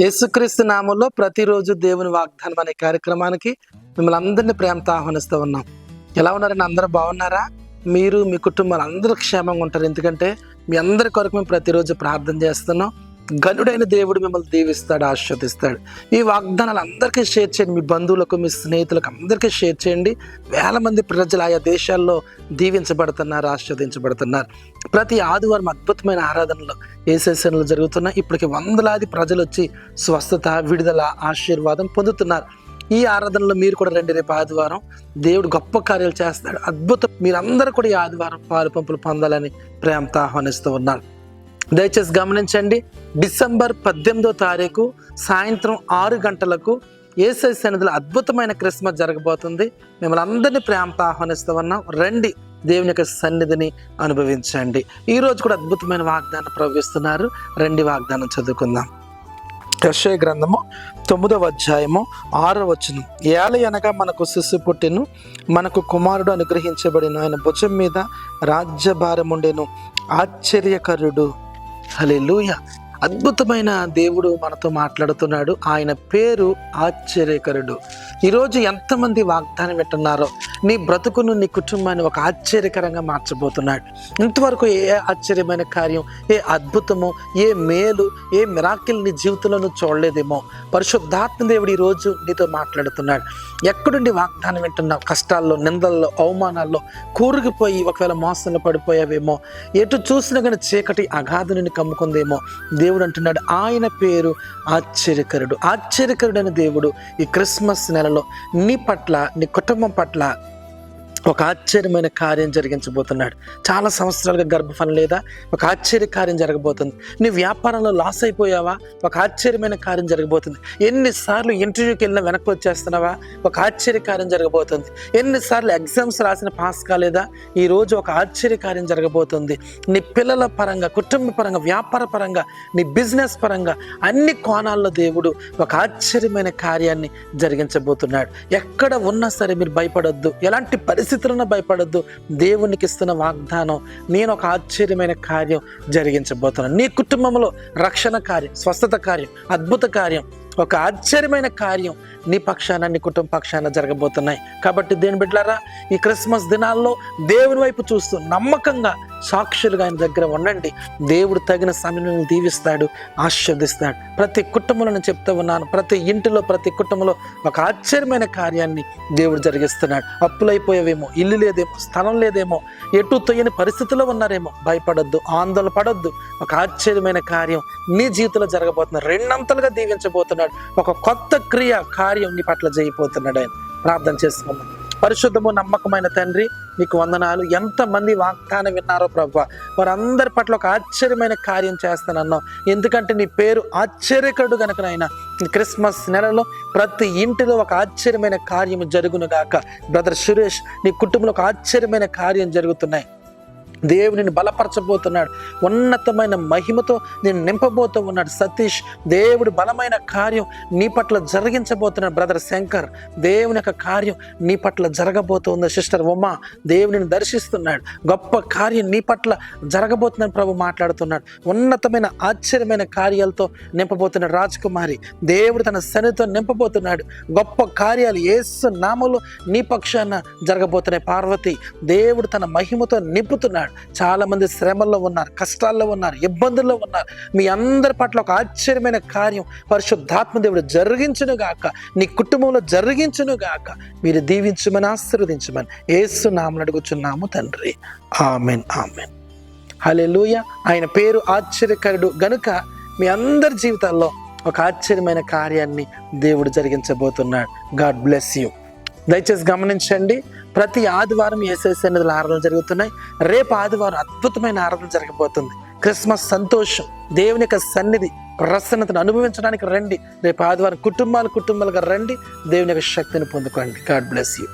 యేసుక్రీస్తు నామంలో ప్రతిరోజు దేవుని వాగ్దానం అనే కార్యక్రమానికి మిమ్మల్ని అందరినీ ప్రేమతో ఆహ్వానిస్తూ ఉన్నాం. ఎలా ఉన్నారని అందరూ బాగున్నారా? మీరు మీ కుటుంబాలు అందరూ క్షేమంగా ఉంటారు. ఎందుకంటే మీ అందరి కొరకు మేము ప్రతిరోజు ప్రార్థన చేస్తున్నాం. గనుడైన దేవుడు మిమ్మల్ని దీవిస్తాడు ఆశ్వదిస్తాడు ఈ వాగ్దానాలు అందరికీ షేర్ చేయండి. మీ బంధువులకు మీ స్నేహితులకు అందరికీ షేర్ చేయండి. వేల మంది ప్రజలు ఆయా దేశాల్లో దీవించబడుతున్నారు ఆశ్వదించబడుతున్నారు ప్రతి ఆదివారం అద్భుతమైన ఆరాధనలు ఏసేషన్లు జరుగుతున్నాయి? ఇప్పటికి వందలాది ప్రజలు వచ్చి స్వస్థత విడుదల ఆశీర్వాదం పొందుతున్నారు. ఈ ఆరాధనలో మీరు కూడా రండి రేపు ఆదివారం. దేవుడు గొప్ప కార్యాలు చేస్తాడు. అద్భుతం. మీరందరూ కూడా ఈ ఆదివారం పాలు పంపులు పొందాలని ప్రేమతో ఆహ్వానిస్తూ ఉన్నారు. దయచేసి గమనించండి. డిసెంబర్ పద్దెనిమిదో తారీఖు సాయంత్రం ఆరు గంటలకు ఏసై సన్నిధిలో అద్భుతమైన క్రిస్మస్ జరగబోతుంది. మిమ్మల్ని అందరినీ ప్రేమతో ఆహ్వానిస్తూ ఉన్నాం. రండి దేవుని యొక్క సన్నిధిని అనుభవించండి. ఈరోజు కూడా అద్భుతమైన వాగ్దానం ప్రవహిస్తున్నారు. రండి వాగ్దానం చదువుకుందాం. యెషయా గ్రంథము తొమ్మిదవ అధ్యాయము ఆరో వచనం. ఏల అనగా మనకు శిశు పుట్టిను మనకు కుమారుడు అనుగ్రహించబడిన ఆయన భుజం మీద రాజ్యభారం ఉండెను ఆశ్చర్యకరుడు హల్లెలూయా. అద్భుతమైన దేవుడు మనతో మాట్లాడుతున్నాడు. ఆయన పేరు ఆశ్చర్యకరుడు. ఈరోజు ఎంతమంది వాగ్దానం వింటున్నారో నీ బ్రతుకును నీ కుటుంబాన్ని ఒక ఆశ్చర్యకరంగా మార్చబోతున్నాడు. ఇంతవరకు ఏ ఆశ్చర్యమైన కార్యం ఏ అద్భుతము ఏ మేలు ఏ మిరాకిల్ నీ జీవితంలో నువ్వు చూడలేదేమో. పరిశుద్ధాత్మ దేవుడు ఈరోజు నీతో మాట్లాడుతున్నాడు. ఎక్కడుండి వాగ్దానం వింటున్నావు? కష్టాల్లో నిందల్లో అవమానాల్లో కూరుకుపోయి ఒకవేళ మోసంలో పడిపోయావేమో? ఎటు చూసినా కానీ చీకటి అగాధుని కమ్ముకుందేమో? దేవుడు అంటున్నాడు ఆయన పేరు ఆశ్చర్యకరుడు. ఆశ్చర్యకరుడైన దేవుడు ఈ క్రిస్మస్ నెలలో నీ పట్ల నీ కుటుంబం పట్ల ఒక ఆశ్చర్యమైన కార్యం జరిగించబోతున్నాడు. చాలా సంవత్సరాలుగా గర్భఫలం లేదా? ఒక ఆశ్చర్య కార్యం జరగబోతుంది. నీ వ్యాపారంలో లాస్ అయిపోయావా? ఒక ఆశ్చర్యమైన కార్యం జరగబోతుంది. ఎన్నిసార్లు ఇంటర్వ్యూకి వెళ్ళినా వెనక్కి వచ్చేస్తున్నావా? ఒక ఆశ్చర్య కార్యం జరగబోతుంది. ఎన్నిసార్లు ఎగ్జామ్స్ రాసిన పాస్ కాలేదా? ఈ రోజు ఒక ఆశ్చర్య కార్యం జరగబోతుంది. నీ పిల్లల పరంగా కుటుంబ పరంగా వ్యాపార పరంగా నీ బిజినెస్ పరంగా అన్ని కోణాల్లో దేవుడు ఒక ఆశ్చర్యమైన కార్యాన్ని జరిగించబోతున్నాడు. ఎక్కడ ఉన్నా సరే మీరు భయపడొద్దు. ఎలాంటి పరిస్థితి పరిస్థితులను భయపడద్దు. దేవునికి ఇస్తున్న వాగ్దానం నేను ఒక ఆశ్చర్యమైన కార్యం జరిగించబోతున్నాను. నీ కుటుంబంలో రక్షణ కార్యం స్వస్థత కార్యం అద్భుత కార్యం ఒక ఆశ్చర్యమైన కార్యం నీ పక్షాన నీ కుటుంబ పక్షాన జరగబోతున్నాయి. కాబట్టి దేని బిడ్డలారా ఈ క్రిస్మస్ దినాల్లో దేవుని వైపు చూస్తూ నమ్మకంగా సాక్షులుగా ఆయన దగ్గర ఉండండి. దేవుడు తగిన సమయంలో దీవిస్తాడు ఆశీర్దిస్తాడు ప్రతి కుటుంబంలో చెప్తూ ఉన్నాను ప్రతి ఇంటిలో ప్రతి కుటుంబంలో ఒక ఆశ్చర్యమైన కార్యాన్ని దేవుడు జరిగిస్తున్నాడు. అప్పులైపోయేవేమో ఇల్లు లేదేమో స్థలం లేదేమో ఎటు తొయ్యని పరిస్థితిలో ఉన్నారేమో భయపడొద్దు ఆందోళన పడొద్దు ఒక ఆశ్చర్యమైన కార్యం నీ జీవితంలో జరగబోతున్నాడు రెండంతలుగా దీవించబోతున్నాడు. ఒక కొత్త క్రియ కార్యం నీ పట్ల చేయబోతున్నాడు ఆయన. ప్రార్థన చేసుకున్నాం పరిశుద్ధము నమ్మకమైన తండ్రి నీకు వందనాలు. ఎంతమంది వాగ్దానం విన్నారో ప్రభా. వారందరి పట్ల ఒక ఆశ్చర్యమైన కార్యం చేస్తానన్నావు. ఎందుకంటే నీ పేరు ఆశ్చర్యకరుడు కనుక ఈ క్రిస్మస్ నెలలో ప్రతి ఇంటిలో ఒక ఆశ్చర్యమైన కార్యం జరుగును గాక. బ్రదర్ సురేష్ నీ కుటుంబంలో ఒక ఆశ్చర్యమైన కార్యం జరుగుతున్నాయి. దేవుని బలపరచబోతున్నాడు. ఉన్నతమైన మహిమతో నేను నింపబోతూ ఉన్నాడు సతీష్. దేవుడు బలమైన కార్యం నీ పట్ల జరిగించబోతున్నాడు బ్రదర్ శంకర్. దేవుని యొక్క కార్యం నీ పట్ల జరగబోతుంది సిస్టర్ ఉమా. దేవుని దర్శిస్తున్నాడు. గొప్ప కార్యం నీ పట్ల జరగబోతుందని ప్రభు మాట్లాడుతున్నాడు. ఉన్నతమైన ఆశ్చర్యమైన కార్యాలతో నింపబోతున్నాడు రాజకుమారి. దేవుడు తన శనితో నింపబోతున్నాడు. గొప్ప కార్యాలు ఏసు నామలు నీ పక్షాన జరగబోతున్నాయి పార్వతి. దేవుడు తన మహిమతో నింపుతున్నాడు. చాలామంది శ్రమల్లో ఉన్నారు కష్టాల్లో ఉన్నారు ఇబ్బందుల్లో ఉన్నారు. మీ అందరి పట్ల ఒక ఆశ్చర్యమైన కార్యం పరిశుద్ధాత్మ దేవుడు జరిగించును గాక. నీ కుటుంబంలో జరిగించును గాక. మీరు దీవించమని ఆశీర్వదించమని ఏసు నామని అడుగుచున్నాము తండ్రి. Amen amen. హలెలూయ ఆయన పేరు ఆశ్చర్యకరుడు. గనుక మీ అందరి జీవితాల్లో ఒక ఆశ్చర్యమైన కార్యాన్ని దేవుడు జరిగించబోతున్నాడు. God bless you. దయచేసి గమనించండి. ప్రతి ఆదివారం ఏసై సన్నిధుల ఆరాధనలు జరుగుతున్నాయి. రేపు ఆదివారం అద్భుతమైన ఆరాధన జరగబోతుంది. క్రిస్మస్ సంతోషం దేవుని యొక్క సన్నిధి ప్రసన్నతను అనుభవించడానికి రండి. రేపు ఆదివారం కుటుంబాలు కుటుంబాలుగా రండి. దేవుని యొక్క శక్తిని పొందుకోండి. God bless you.